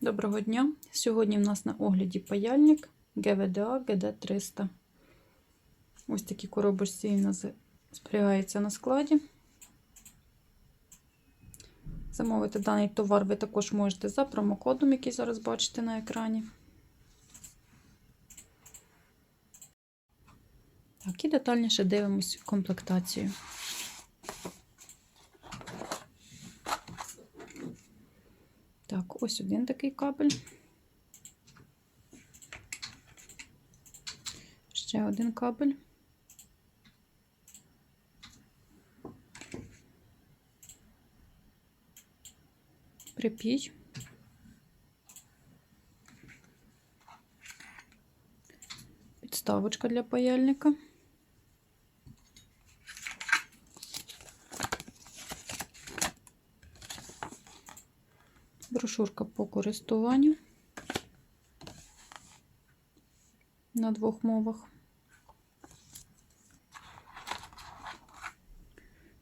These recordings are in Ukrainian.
Доброго дня! Сьогодні в нас на огляді паяльник GVDA GD300. Ось такі коробочці він нас зберігається на складі. Замовити даний товар ви також можете за промокодом, який зараз бачите на екрані. Так, і детальніше дивимося комплектацію. Так, ось один такий кабель. Ще один кабель. Припій. Підставочка для паяльника. Брошурка по користуванню на двох мовах.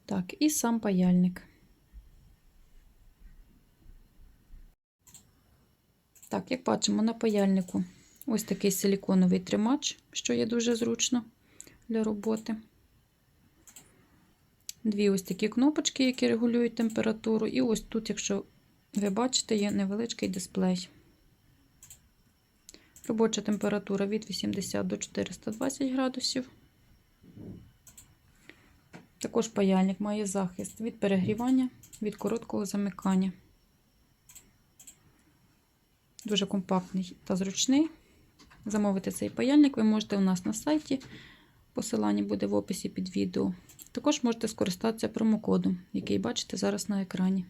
Так, і сам паяльник. Так, як бачимо, на паяльнику ось такий силіконовий тримач, що є дуже зручно для роботи. Дві ось такі кнопочки, які регулюють температуру. І ось тут, якщо ви бачите, є невеличкий дисплей. Робоча температура від 80 до 420 градусів. Також паяльник має захист від перегрівання, від короткого замикання. Дуже компактний та зручний. Замовити цей паяльник ви можете у нас на сайті. Посилання буде в описі під відео. Також можете скористатися промокодом, який бачите зараз на екрані.